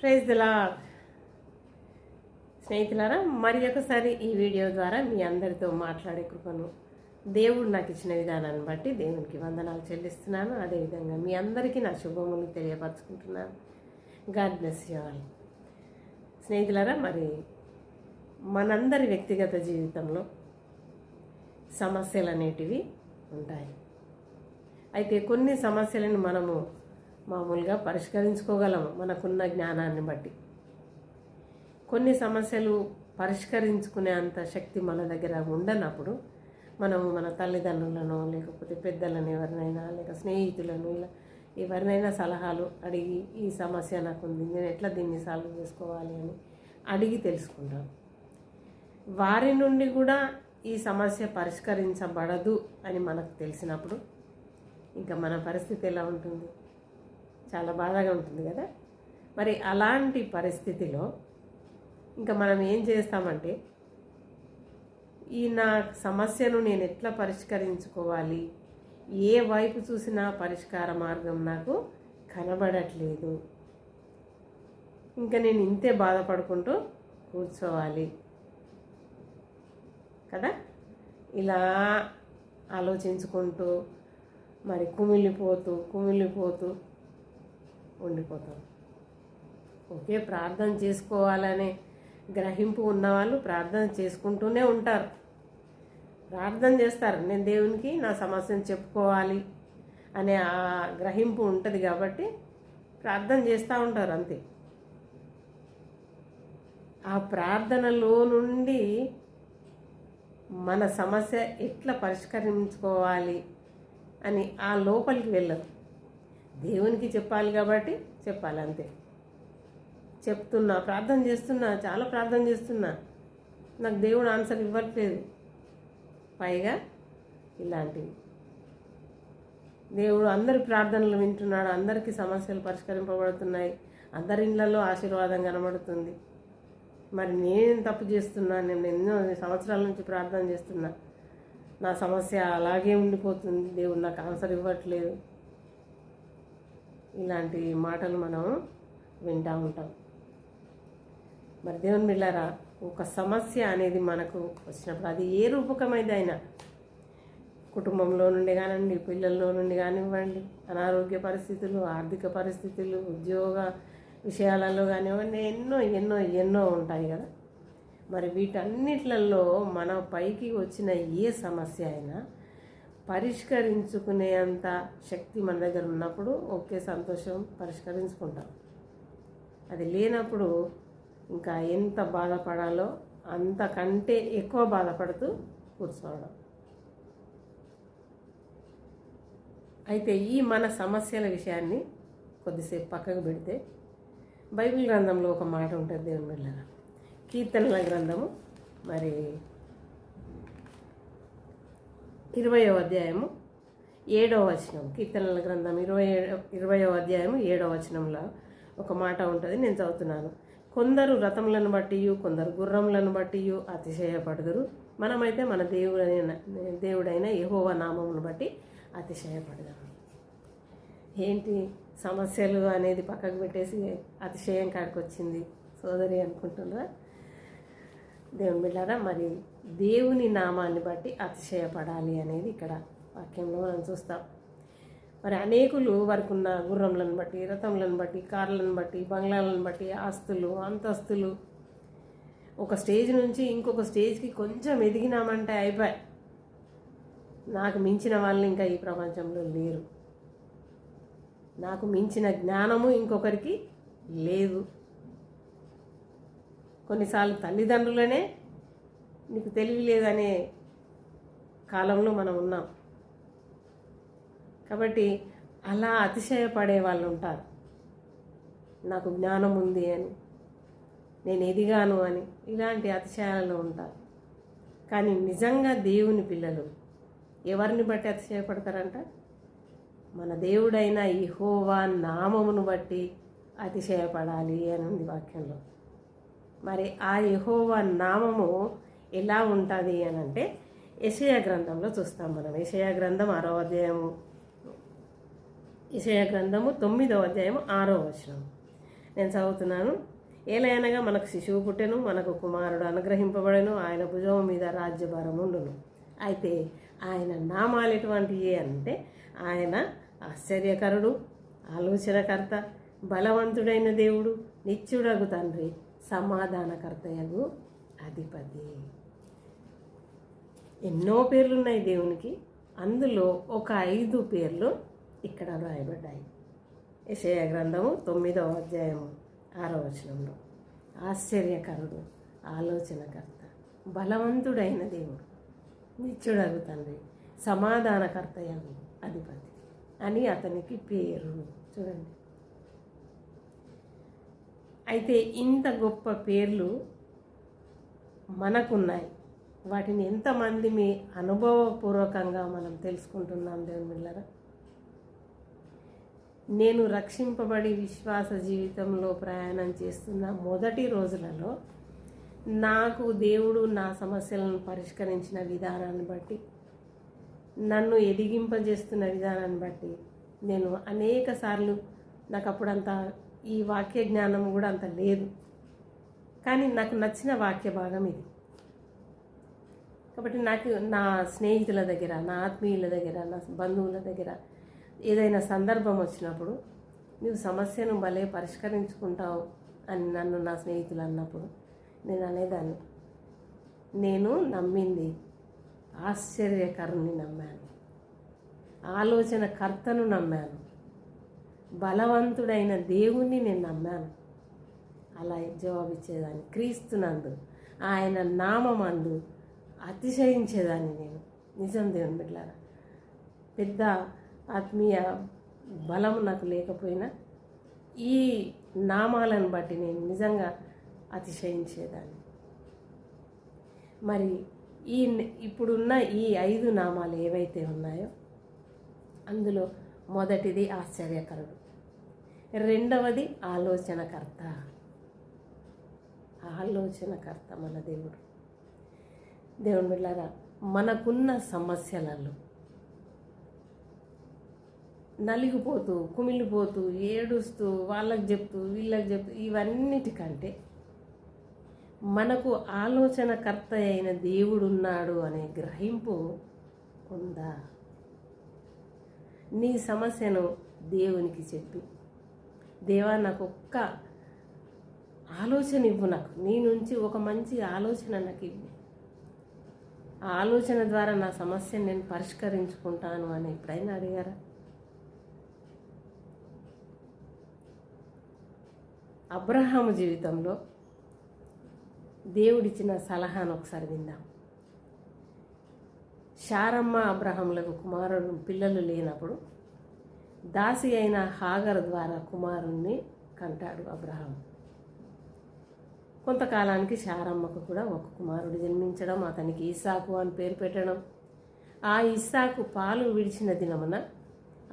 Praise దిలా స్నేహితులారా మరి ఒకసారి ఈ వీడియో ద్వారా మీ అందరితో మాట్లాడే కృపను దేవుడు నాకు ఇచ్చిన విధానాన్ని బట్టి దేవునికి వందనాలు చెల్లిస్తున్నాను. అదేవిధంగా మీ అందరికీ నా శుభములు తెలియపరచుకుంటున్నాను. God bless you all. స్నేహితులారా మరి మనందరి వ్యక్తిగత జీవితంలో సమస్యలు అనేటివి ఉంటాయి. అయితే కొన్ని సమస్యలను మనము మామూలుగా పరిష్కరించుకోగలము మనకున్న జ్ఞానాన్ని బట్టి. కొన్ని సమస్యలు పరిష్కరించుకునే అంత శక్తి మన దగ్గర ఉండనప్పుడు మనము మన తల్లిదండ్రులను లేకపోతే పెద్దలను ఎవరినైనా లేక స్నేహితులను ఇలా ఎవరినైనా సలహాలు అడిగి ఈ సమస్య నాకు ఉంది నేను ఎట్లా దీన్ని సాల్వ్ చేసుకోవాలి అని అడిగి తెలుసుకుంటాం. వారి నుండి కూడా ఈ సమస్య పరిష్కరించబడదు అని మనకు తెలిసినప్పుడు ఇంకా మన పరిస్థితి ఎలా ఉంటుంది? చాలా బాధగా ఉంటుంది కదా? మరి అలాంటి పరిస్థితిలో ఇంకా మనం ఏం చేస్తామంటే ఈ నా సమస్యను నేను ఎట్లా పరిష్కరించుకోవాలి? ఏ వైపు చూసినా పరిష్కార మార్గం నాకు కనబడట్లేదు. ఇంకా నేను ఇంతే బాధపడుకుంటూ కూర్చోవాలి. కదా? ఇలా ఆలోచించుకుంటూ మరి కుమిలిపోతూ కుమిలిపోతూ ఉండిపోతాం. ఓకే ప్రార్థన చేసుకోవాలనే గ్రహింపు ఉన్నవాళ్ళు ప్రార్థన చేసుకుంటూనే ఉంటారు. ప్రార్థన చేస్తారు. నేను దేవునికి నా సమస్యను చెప్పుకోవాలి అనే ఆ గ్రహింపు ఉంటుంది కాబట్టి ప్రార్థన చేస్తూ ఉంటారు అంతే. ఆ ప్రార్థనలో నుండి మన సమస్య ఎట్లా పరిష్కరించుకోవాలి అని ఆ లోపలికి వెళ్ళదు దేవునికి చెప్పాలి కాబట్టి చెప్పాలి అంతే చెప్తున్నా ప్రార్థన చేస్తున్నా చాలా ప్రార్థన చేస్తున్నా. నాకు దేవుడు ఆన్సర్ ఇవ్వట్లేదు. పైగా ఇలాంటివి. దేవుడు అందరి ప్రార్థనలు వింటున్నాడు అందరికీ సమస్యలు పరిష్కరింపబడుతున్నాయి అందరి ఇళ్ళలో ఆశీర్వాదం కనబడుతుంది. మరి నేను తప్పు చేస్తున్నా నేను ఎన్నో సంవత్సరాల నుంచి ప్రార్థన చేస్తున్నా. నా సమస్య అలాగే ఉండిపోతుంది. దేవుడు నాకు ఆన్సర్ ఇవ్వట్లేదు. ఇలాంటి మాటలు మనం వింటూ ఉంటాం. మరి దేవుని బిళ్ళారా ఒక సమస్య అనేది మనకు వచ్చినప్పుడు అది ఏ రూపకమైంది అయినా కుటుంబంలో నుండి కానివ్వండి పిల్లల్లో నుండి కానివ్వండి అనారోగ్య పరిస్థితులు ఆర్థిక పరిస్థితులు ఉద్యోగ విషయాలలో కానివ్వండి ఎన్నో ఎన్నో ఎన్నో ఉంటాయి కదా. మరి వీటన్నిట్లలో మన పైకి వచ్చిన ఏ సమస్య అయినా పరిష్కరించుకునేంత శక్తి మన దగ్గర ఉన్నప్పుడు ఓకే సంతోషం పరిష్కరించుకుంటాం. అది లేనప్పుడు ఇంకా ఎంత బాధపడాలో అంతకంటే ఎక్కువ బాధపడుతూ కూర్చోవడం. అయితే ఈ మన సమస్యల విషయాన్ని కొద్దిసేపు పక్కకు పెడితే బైబిల్ గ్రంథంలో ఒక మాట ఉంటుంది దేవుని కీర్తనల గ్రంథము మరి ఇరవయో అధ్యాయము ఏడవ వచనం. కీర్తనల గ్రంథం ఇరవై ఇరవయో అధ్యాయము ఏడవ వచనంలో ఒక మాట ఉంటుంది. నేను చదువుతున్నాను. కొందరు రథములను బట్టి కొందరు గుర్రములను బట్టి అతిశయపడుదురు. మనమైతే మన దేవుడైన దేవుడైన యహోవ నామమును బట్టి అతిశయపడదాం ఏంటి? సమస్యలు అనేది పక్కకు పెట్టేసి అతిశయం కాడికి వచ్చింది సోదరి అనుకుంటుందా? దేవుని బిళ్ళారా మరి దేవుని నామాన్ని బట్టి అతిశయపడాలి అనేది ఇక్కడ వాక్యంలో మనం చూస్తాం. మరి అనేకులు వారికి ఉన్న బట్టి రథములను బట్టి కార్లను బట్టి బంగ్లాలను బట్టి ఆస్తులు అంతస్తులు ఒక స్టేజ్ నుంచి ఇంకొక స్టేజ్కి కొంచెం ఎదిగినామంటే అయిపోయి నాకు మించిన వాళ్ళు ఇంకా ఈ ప్రపంచంలో లేరు. నాకు మించిన జ్ఞానము ఇంకొకరికి లేదు. కొన్నిసార్లు తల్లిదండ్రులనే నీకు తెలివి లేదనే కాలంలో మనం ఉన్నాం. కాబట్టి అలా అతిశయపడే వాళ్ళు ఉంటారు. నాకు జ్ఞానం ఉంది అని నేను ఎదిగాను అని ఇలాంటి అతిశయాలలో ఉంటారు. కానీ నిజంగా దేవుని పిల్లలు ఎవరిని బట్టి అతిశయపడతారంట? మన దేవుడైన ఇహోవా నామమును బట్టి అతిశయపడాలి అని ఉంది వాక్యంలో. మరి ఆ యహోవా నామము ఎలా ఉంటుంది అని అంటే యశయ గ్రంథంలో చూస్తాం మనం. యశయ గ్రంథం ఆరో అధ్యాయము యశయ గ్రంథము తొమ్మిదవ అధ్యాయము ఆరో వచనం. నేను చదువుతున్నాను. ఏలైనగా మనకు శిశువు పుట్టెను మనకు కుమారుడు అనుగ్రహింపబడెను ఆయన భుజం మీద రాజ్యభారం ఉండును. అయితే ఆయన నామాలు ఎటువంటివి అంటే ఆయన ఆశ్చర్యకరుడు ఆలోచనకర్త బలవంతుడైన దేవుడు నిత్యుడగు తండ్రి సమాధానకర్తయగు అధిపతి ఎన్నో పేర్లు ఉన్నాయి దేవునికి. అందులో ఒక ఐదు పేర్లు ఇక్కడ రాయబడ్డాయి. యశయ గ్రంథము తొమ్మిదవ అధ్యాయము ఆరో వచనంలో. ఆశ్చర్యకరుడు ఆలోచనకర్త బలవంతుడైన దేవుడు. నిత్యుడగు తండ్రి సమాధానకర్తయగు అధిపతి అని అతనికి పేరు. చూడండి. అయితే ఇంత గొప్ప పేర్లు మనకున్నాయి. వాటిని ఎంతమంది మీ అనుభవపూర్వకంగా మనం తెలుసుకుంటున్నాం దేవుని బిళ్ళరా నేను రక్షింపబడి విశ్వాస జీవితంలో ప్రయాణం చేస్తున్న మొదటి రోజులలో నాకు దేవుడు నా సమస్యలను పరిష్కరించిన విధానాన్ని బట్టి నన్ను ఎదిగింపజేస్తున్న విధానాన్ని బట్టి నేను అనేక సార్లు నాకు అప్పుడంత ఈ వాక్య జ్ఞానం కూడా అంత లేదు. కానీ నాకు నచ్చిన వాక్య భాగం ఇది. కాబట్టి నాకు నా స్నేహితుల దగ్గర నా ఆత్మీయుల దగ్గర నా బంధువుల దగ్గర ఏదైనా సందర్భం వచ్చినప్పుడు నువ్వు సమస్యను భలే పరిష్కరించుకుంటావు అని నన్ను నా స్నేహితులు అన్నప్పుడు నేను అనేదాన్ని. నేను నమ్మింది ఆశ్చర్యకరుణ్ణి నమ్మాను. ఆలోచన కర్తను నమ్మాను. బలవంతుడైన దేవుణ్ణి నేను నమ్మాను. అలా జవాబిచ్చేదాన్ని. క్రీస్తునందు ఆయన నామందు అతిశయించేదాన్ని నేను. నిజం దేవుని బిడ్డారా పెద్ద ఆత్మీయ బలం నాకు లేకపోయినా ఈ నామాలను బట్టి నేను నిజంగా అతిశయించేదాన్ని. మరి ఈ ఇప్పుడున్న ఈ ఐదు నామాలు ఏవైతే ఉన్నాయో అందులో మొదటిది ఆశ్చర్యకరుడు రెండవది ఆలోచనకర్త. ఆలోచనకర్త మన దేవుడు. దేవుని బిళ్ళారా మనకున్న సమస్యలలో నలిగిపోతూ కుమిలిపోతూ ఏడుస్తూ వాళ్ళకి చెప్తూ వీళ్ళకి చెప్తూ ఇవన్నిటికంటే మనకు ఆలోచనకర్త అయిన దేవుడున్నాడు అనే గ్రహింపు ఉందా? నీ సమస్యను దేవునికి చెప్పి దేవా నాకు ఒక్క ఆలోచన ఇవ్వు నాకు. నీ నుంచి ఒక మంచి ఆలోచన నాకు ఇవ్వు. ఆ ఆలోచన ద్వారా నా సమస్యను నేను పరిష్కరించుకుంటాను అని ఎప్పుడైనా అడిగారా? అబ్రహాము జీవితంలో దేవుడిచ్చిన సలహాను ఒకసారి విందాం. శారమ్మ అబ్రహంలకు కుమారుడు పిల్లలు లేనప్పుడు దాసి అయిన హాగర్ ద్వారా కుమారుణ్ణి కంటాడు అబ్రహాం కొంతకాలానికి శారమ్మకు కూడా ఒక కుమారుడు జన్మించడం అతనికి ఇసాకు అని పేరు పెట్టడం. ఆ ఇస్సాకు పాలు విడిచిన దినమున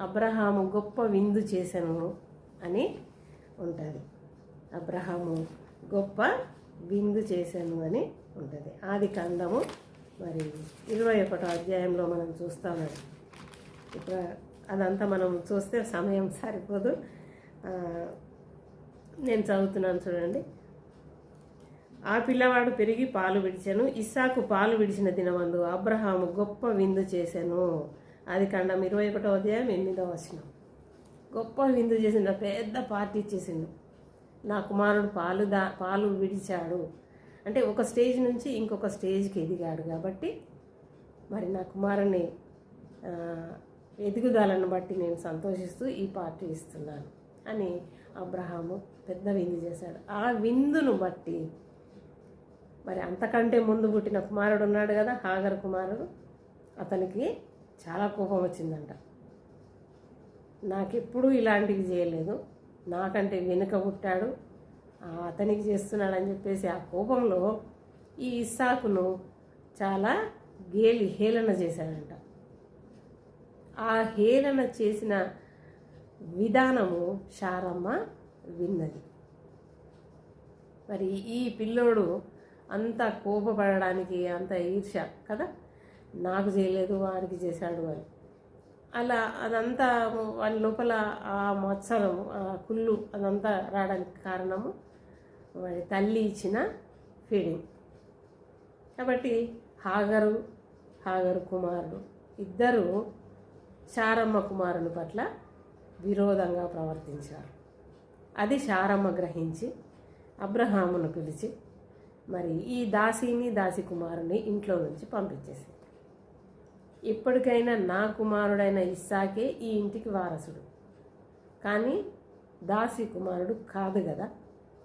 అబ్రహాము గొప్ప విందు చేశాను అని ఉంటుంది. అబ్రహాము గొప్ప విందు చేశాను అని ఉంటుంది. ఆది కాండము మరి ఇరవై ఒకటో అధ్యాయంలో మనం చూస్తాము ఇప్పుడు అదంతా మనం చూస్తే సమయం సరిపోదు. నేను చదువుతున్నాను చూడండి. ఆ పిల్లవాడు పెరిగి పాలు విడిచాను. ఇస్సాకు పాలు విడిచిన దినమందు అబ్రహాము గొప్ప విందు చేశాను. అది కండం ఇరవై ఒకటో అధ్యాయం ఎనిమిదో వచనం. గొప్ప విందు చేసిన పెద్ద పార్టీ ఇచ్చేసిండు. నా కుమారుడు పాలు దా పాలు విడిచాడు. అంటే ఒక స్టేజ్ నుంచి ఇంకొక స్టేజ్కి ఎదిగాడు కాబట్టి మరి నా కుమారుని ఎదుగుదలను బట్టి నేను సంతోషిస్తూ ఈ పార్టీ ఇస్తున్నాను అని అబ్రహాము పెద్ద విందు చేశాడు. ఆ విందును బట్టి మరి అంతకంటే ముందు పుట్టిన కుమారుడు ఉన్నాడు కదా హాగర్ కుమారుడు. అతనికి చాలా కోపం వచ్చిందంట. నాకెప్పుడూ ఇలాంటివి చేయలేదు. నాకంటే వెనుక పుట్టాడు. అతనికి చేస్తున్నాడని చెప్పేసి ఆ కోపంలో ఈ ఇస్సాకును చాలా గేలి హేళన చేశాడంట. ఆ హేళన చేసిన విధానము శారమ్మ విన్నది. మరి ఈ పిల్లోడు అంత కోపపడడానికి అంత ఈర్ష కదా? నాకు చేయలేదు వాడికి చేశాడు అని. అలా అదంతా వాళ్ళ లోపల ఆ మత్సరం ఆ కుళ్ళు అదంతా రావడానికి కారణము వాడి తల్లి ఇచ్చిన ఫీడింగ్ కాబట్టి హాగరు హాగరు కుమారుడు ఇద్దరు శారమ్మ కుమారుని పట్ల విరోధంగా ప్రవర్తించారు. అది శారమ్మ గ్రహించి అబ్రహామును పిలిచి మరి ఈ దాసిని దాసి కుమారుని ఇంట్లో నుంచి పంపించేసింది. ఇప్పటికైనా నా కుమారుడైన ఇస్సాకే ఈ ఇంటికి వారసుడు. కానీ దాసి కుమారుడు కాదు కదా.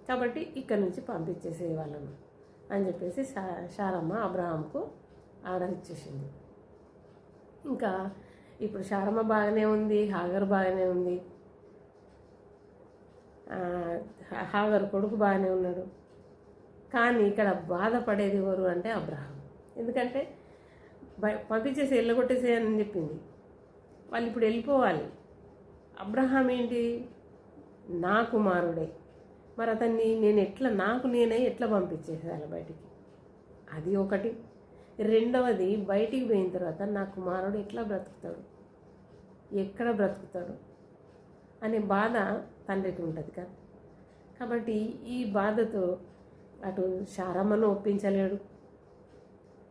కాబట్టి ఇక్కడి నుంచి పంపించేసే వాళ్ళను అని చెప్పేసి శారమ్మ అబ్రహాంకు ఆర్డర్ ఇచ్చేసింది. ఇంకా ఇప్పుడు శారమ్మ బాగానే ఉంది హాగర్ బాగానే ఉంది. హాగర్ కొడుకు బాగానే ఉన్నాడు. కానీ ఇక్కడ బాధపడేది ఎవరు అంటే అబ్రహం. ఎందుకంటే బయ- పంపించేసి వెళ్ళగొట్టేసేయని చెప్పింది. వాళ్ళు ఇప్పుడు వెళ్ళిపోవాలి. అబ్రహాం ఏంటి? నా కుమారుడే. మరి అతన్ని నేను ఎట్లా నాకు నేనే ఎట్లా పంపించేసేయాలి బయటికి? అది ఒకటి. రెండవది బయటికి పోయిన తర్వాత నా కుమారుడు ఎట్లా బ్రతుకుతాడు? ఎక్కడ బ్రతుకుతాడు? అనే బాధ తండ్రికి ఉంటుంది కదా. కాబట్టి ఈ బాధతో అటు శారమ్మను ఒప్పించలేడు.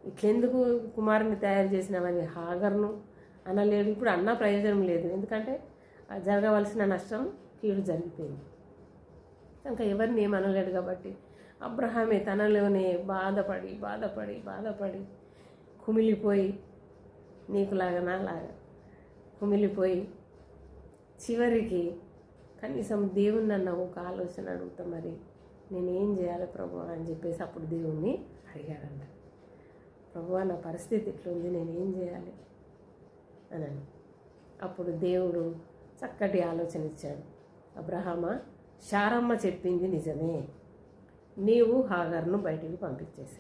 ఇట్లెందుకు కుమారుని తయారు చేసినామని హాగర్ను అనలేడు. ఇప్పుడు అన్న ప్రయోజనం లేదు. ఎందుకంటే జరగవలసిన నష్టం కీడు జరిగిపోయింది. ఇంకా ఎవరిని ఏమనలేడు అనలేడు కాబట్టి అబ్రహామే తనలోనే బాధపడి బాధపడి బాధపడి కుమిలిపోయి నీకులాగా నాలాగా కుమిలిపోయి చివరికి కనీసం దేవుణ్ణన్న ఒక ఆలోచన అడుగుతా మరి. నేనేం చేయాలి ప్రభు అని చెప్పేసి అప్పుడు దేవుణ్ణి అడిగాడంట ప్రభు నా పరిస్థితి ఇట్లుంది నేనేం చేయాలి? అని అప్పుడు దేవుడు చక్కటి ఆలోచన ఇచ్చాడు. అబ్రహామ శారమ్మ చెప్పింది నిజమే. నీవు హాగర్ను బయటికి పంపించేసి.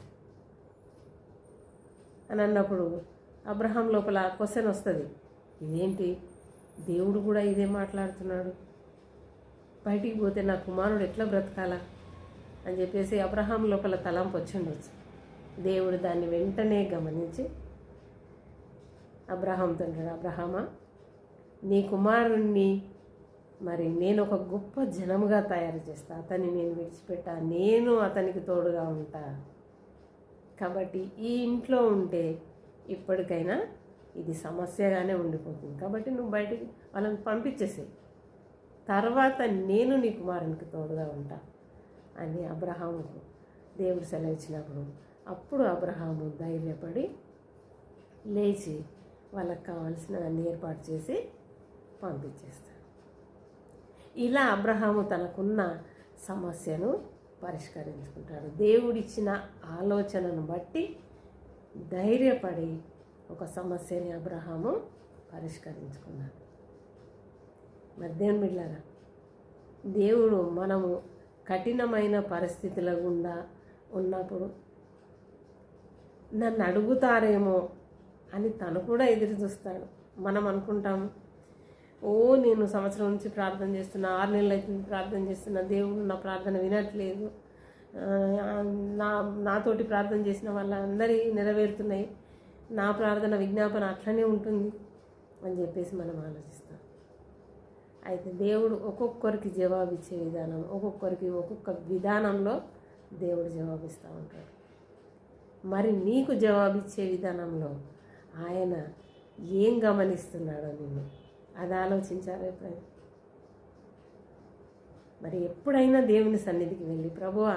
అని అన్నప్పుడు అబ్రహాం లోపల క్వశ్చన్ వస్తుంది. ఇదేంటి? దేవుడు కూడా ఇదే మాట్లాడుతున్నాడు. బయటికి పోతే నా కుమారుడు ఎట్లా బ్రతకాలా? అని చెప్పేసి అబ్రహాం లోపల తలంపు వచ్చిండొచ్చు దేవుడు దాన్ని వెంటనే గమనించి అబ్రహాంతో అంటాడు అబ్రహామా నీ కుమారుణ్ణి మరి నేను ఒక గొప్ప జనముగా తయారు చేస్తా. అతన్ని నేను విడిచిపెట్టా. నేను అతనికి తోడుగా ఉంటా. కాబట్టి ఈ ఇంట్లో ఉంటే ఇప్పటికైనా ఇది సమస్యగానే ఉండిపోతుంది. కాబట్టి నువ్వు బయటికి వాళ్ళని పంపించేసేయి. తర్వాత నేను నీ కుమారునికి తోడుగా ఉంటాను అని అబ్రహాముకు దేవుడు సెలవిచ్చినప్పుడు అప్పుడు అబ్రహాము ధైర్యపడి లేచి వాళ్ళకి కావాల్సినవన్నీ ఏర్పాటు చేసి పంపించేస్తాడు. ఇలా అబ్రహాము తనకున్న సమస్యను పరిష్కరించుకుంటాడు. దేవుడిచ్చిన ఆలోచనను బట్టి ధైర్యపడి ఒక సమస్యని అబ్రహాము పరిష్కరించుకున్నాడు. మధ్యాహ్నం దేవుని బిడ్డారా దేవుడు మనము కఠినమైన పరిస్థితుల గుండా ఉన్నప్పుడు నన్ను అడుగుతారేమో అని తను కూడా ఎదురు చూస్తాడు. మనం అనుకుంటాం ఓ నేను సంవత్సరం నుంచి ప్రార్థన చేస్తున్నా ఆరు నెలలు అవుతుంది ప్రార్థన చేస్తున్నా దేవుడు నా ప్రార్థన వినట్లేదు. నా నాతోటి ప్రార్థన చేసిన వాళ్ళందరి నెరవేరుతున్నాయి. నా ప్రార్థన విజ్ఞాపన అట్లనే ఉంటుంది అని చెప్పేసి మనం ఆలోచిస్తాం. అయితే దేవుడు ఒక్కొక్కరికి జవాబిచ్చే విధానం ఒక్కొక్కరికి ఒక్కొక్క విధానంలో దేవుడు జవాబిస్తూ ఉంటాడు. మరి నీకు జవాబిచ్చే విధానంలో ఆయన ఏం గమనిస్తున్నాడో నిన్ను? అది ఆలోచించాలి ఎప్పుడైనా? మరి ఎప్పుడైనా దేవుని సన్నిధికి వెళ్ళి ప్రభువా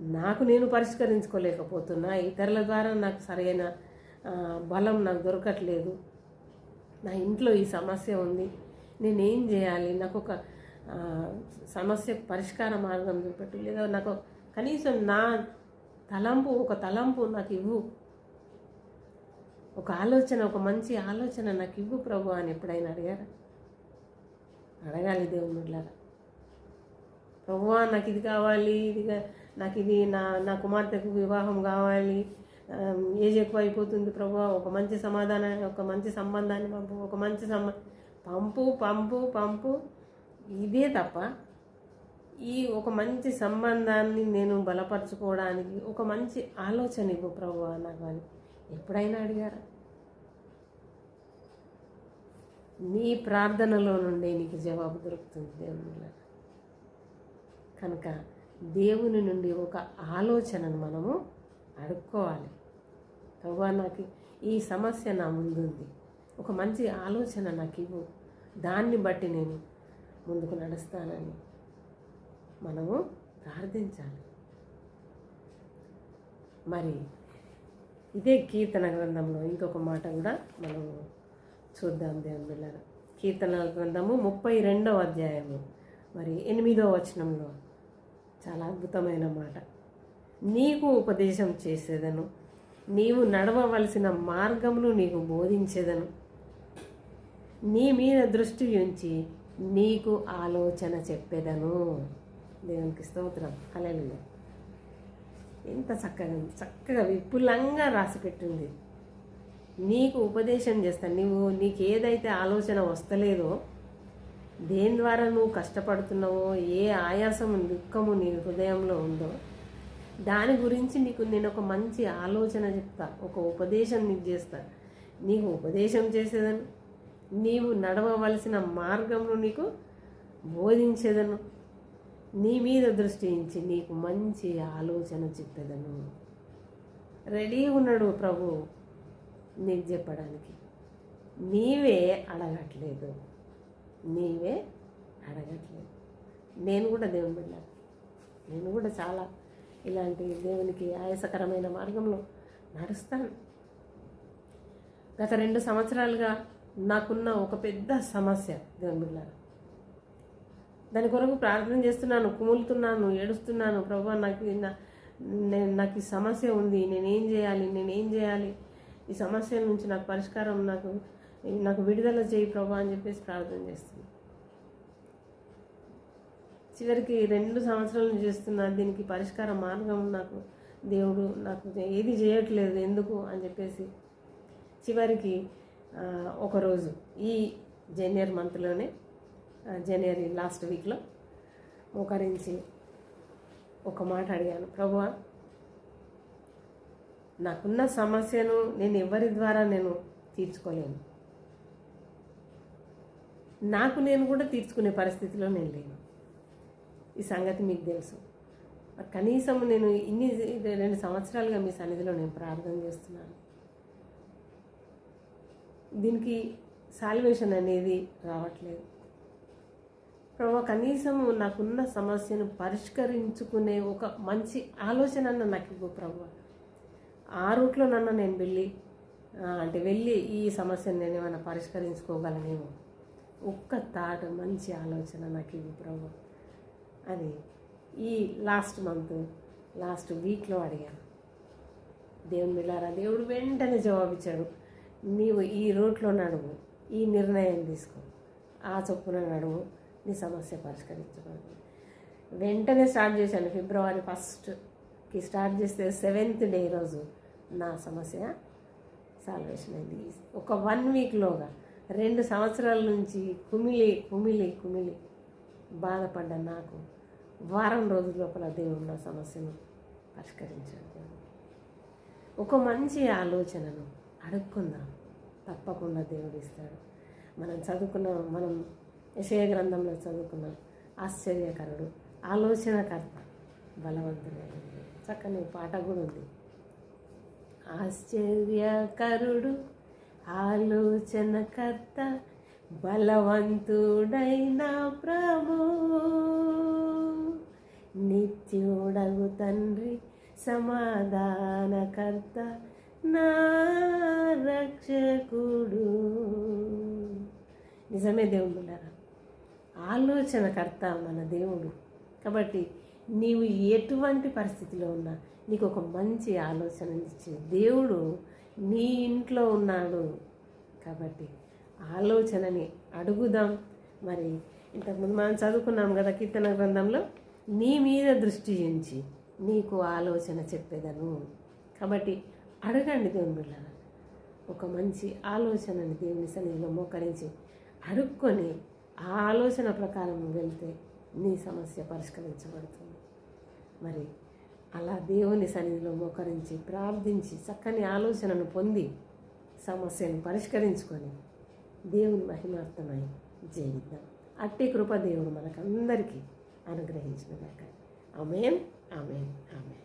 నాకు నేను పరిష్కరించుకోలేకపోతున్నా ఇతరుల ద్వారా నాకు సరైన బలం నాకు దొరకట్లేదు నా ఇంట్లో ఈ సమస్య ఉంది. నేనేం చేయాలి? నాకు ఒక సమస్య పరిష్కార మార్గం చూపెట్టు. లేదా నాకు కనీసం నా తలంపు ఒక తలంపు నాకు ఇవ్వు. ఒక ఆలోచన ఒక మంచి ఆలోచన నాకు ఇవ్వు ప్రభు అని ఎప్పుడైనా అడిగారా? అడగాలి దేవుళ్ళారా ప్రభువా నాకు ఇది కావాలి ఇది నాకు ఇది నా నా కుమార్తెకు వివాహం కావాలి. ఏజ్ ఎక్కువ అయిపోతుంది ప్రభు. ఒక మంచి సమాధానం ఒక మంచి సంబంధాన్ని పంపు ఒక మంచి సంబ పంపు పంపు పంపు. ఇదే తప్ప ఈ ఒక మంచి సంబంధాన్ని నేను బలపరచుకోవడానికి ఒక మంచి ఆలోచన ఇవ్వు ప్రభు నాకు అని. ఎప్పుడైనా అడిగారా? నీ ప్రార్థనలో నుండే నీకు జవాబు దొరుకుతుంది దేవుని కనుక దేవుని నుండి ఒక ఆలోచనను మనము అడుక్కోవాలి. ప్రభా నాకు ఈ సమస్య నా ముందుంది. ఒక మంచి ఆలోచన నాకు ఇవ్వు. దాన్ని బట్టి నేను ముందుకు నడుస్తానని మనము ప్రార్థించాలి. మరి ఇదే కీర్తన గ్రంథంలో ఇంకొక మాట కూడా మనము చూద్దాం దేవుని బిళ్ళారు. కీర్తన గ్రంథము ముప్పై రెండవ అధ్యాయము. మరి ఎనిమిదవ వచనంలో చాలా అద్భుతమైన మాట. నీకు ఉపదేశం చేసేదను. నీవు నడవవలసిన మార్గమును నీకు బోధించెదను. నీ మీద దృష్టి ఉంచి నీకు ఆలోచన చెప్పేదను. దేవునికి స్తోత్రం. అలెలు ఎంత చక్కగా చక్కగా విపులంగా రాసిపెట్టింది. నీకు ఉపదేశం చేస్తాను నీవు నీకు ఏదైతే ఆలోచన వస్తలేదో దేని ద్వారా నువ్వు కష్టపడుతున్నావో ఏ ఆయాసం దుఃఖము నీ హృదయంలో ఉందో దాని గురించి నీకు నేను ఒక మంచి ఆలోచన చెప్తా ఒక ఉపదేశం నీకు చేస్తా. నీకు ఉపదేశం చేసేదను నీవు నడవవలసిన మార్గంలో నీకు బోధించేదను. నీ మీద దృష్టి ఇచ్చి నీకు మంచి ఆలోచన చెప్పేదను. రెడీ ఉన్నాడు ప్రభు నీకు చెప్పడానికి. నీవే అడగట్లేదు. నీవే అడగట్లేదు. నేను కూడా దేవుని బిడ్డ నేను కూడా చాలా ఇలాంటి దేవునికి ఆయాసకరమైన మార్గంలో నడుస్తాను. గత రెండు సంవత్సరాలుగా నాకున్న ఒక పెద్ద సమస్య దేవుని బిడ్డారు దాని కొరకు ప్రార్థన చేస్తున్నాను కుములుతున్నాను ఏడుస్తున్నాను. ప్రభా నాకు నేను నాకు ఈ సమస్య ఉంది నేనేం చేయాలి నేనేం చేయాలి? ఈ సమస్య నుంచి నాకు పరిష్కారం నాకు నాకు విడుదల చేయి ప్రభా అని చెప్పేసి ప్రార్థన చేస్తున్నాను. చివరికి రెండు సంవత్సరాలు చేస్తున్నా దీనికి పరిష్కార మార్గం నాకు దేవుడు నాకు ఏది చేయట్లేదు ఎందుకు అని చెప్పేసి చివరికి ఒకరోజు ఈ జనవరి మంత్లోనే జనవరి లాస్ట్ వీక్లో మోకరించి ఒక మాట అడిగాను. ప్రభువా నాకున్న సమస్యను నేను ఎవరి ద్వారా నేను తీర్చుకోలేను? నాకు నేను కూడా తీర్చుకునే పరిస్థితిలో నేను లేను. ఈ సంగతి మీకు తెలుసు. కనీసం నేను ఇన్ని రెండు సంవత్సరాలుగా మీ సన్నిధిలో నేను ప్రార్థన చేస్తున్నాను. దీనికి సాల్వేషన్ అనేది రావట్లేదు. ప్రభావ కనీసం నాకున్న సమస్యను పరిష్కరించుకునే ఒక మంచి ఆలోచన అన్న నాకు ఇవ్వు ప్రభు. ఆ రూట్లో నన్ను నేను వెళ్ళి అంటే వెళ్ళి ఈ సమస్యను నేను ఏమైనా పరిష్కరించుకోగలనేమో ఒక్క తాట మంచి ఆలోచన నాకు ఇవ్వు ప్రభు. అని ఈ లాస్ట్ మంత్ లాస్ట్ వీక్లో అడిగాను. దేవుని బిళ్ళారా దేవుడు వెంటనే జవాబిచ్చాడు. నీవు ఈ రూట్లో నడువు ఈ నిర్ణయం తీసుకో. ఆ చొప్పున నడువు నీ సమస్య పరిష్కరించబడుతుంది. వెంటనే స్టార్ట్ చేశాను ఫిబ్రవరి ఫస్ట్కి స్టార్ట్ చేస్తే సెవెంత్ డే రోజు నా సమస్య సాల్వేషన్ అయింది. ఒక వన్ వీక్లోగా రెండు సంవత్సరాల నుంచి కుమిలి కుమిలి కుమిలి బాధపడ్డ నాకు వారం రోజుల లోపల దేవుడు నా సమస్యను పరిష్కరించాడు. ఒక మంచి ఆలోచనను అడుక్కుందాం. తప్పకుండా దేవుడు ఇస్తాడు. మనం చదువుకున్న మనం యశయ గ్రంథంలో చదువుకున్నాం ఆశ్చర్యకరుడు ఆలోచనకర్త బలవంతుడైన చక్కని పాట కూడా ఉంది. ఆశ్చర్యకరుడు ఆలోచనకర్త బలవంతుడైన ప్రభు. నిత్యుడగు తండ్రి సమాధానకర్త నా రక్షకుడు. నిజమే దేవుడులారా ఆలోచనకర్త మన దేవుడు. కాబట్టి నీవు ఎటువంటి పరిస్థితిలో ఉన్నా నీకు ఒక మంచి ఆలోచన ఇచ్చే దేవుడు నీ ఇంట్లో ఉన్నాడు. కాబట్టి ఆలోచనని అడుగుదాం. మరి ఇంతకుముందు మనం చదువుకున్నాం కదా కీర్తన గ్రంథంలో? నీ మీద దృష్టి ఉంచి నీకు ఆలోచన చెప్పేదను. కాబట్టి అడగండి దేవుని బిడ్డలారా ఒక మంచి ఆలోచనని దేవుని సన్నిధిలో మోకరించి అడుక్కొని ఆ ఆలోచన ప్రకారం వెళ్తే నీ సమస్య పరిష్కరించబడుతుంది. మరి అలా దేవుని సన్నిధిలో మోకరించి ప్రార్థించి చక్కని ఆలోచనను పొంది సమస్యను పరిష్కరించుకొని దేవుని మహిమార్థమై జీవిద్దాం. అట్టి కృప దేవుడు మనకందరికీ അനുഗ്രഹിച്ചു നിൽക്കാൻ അമേൻ അമേൻ അമേൻ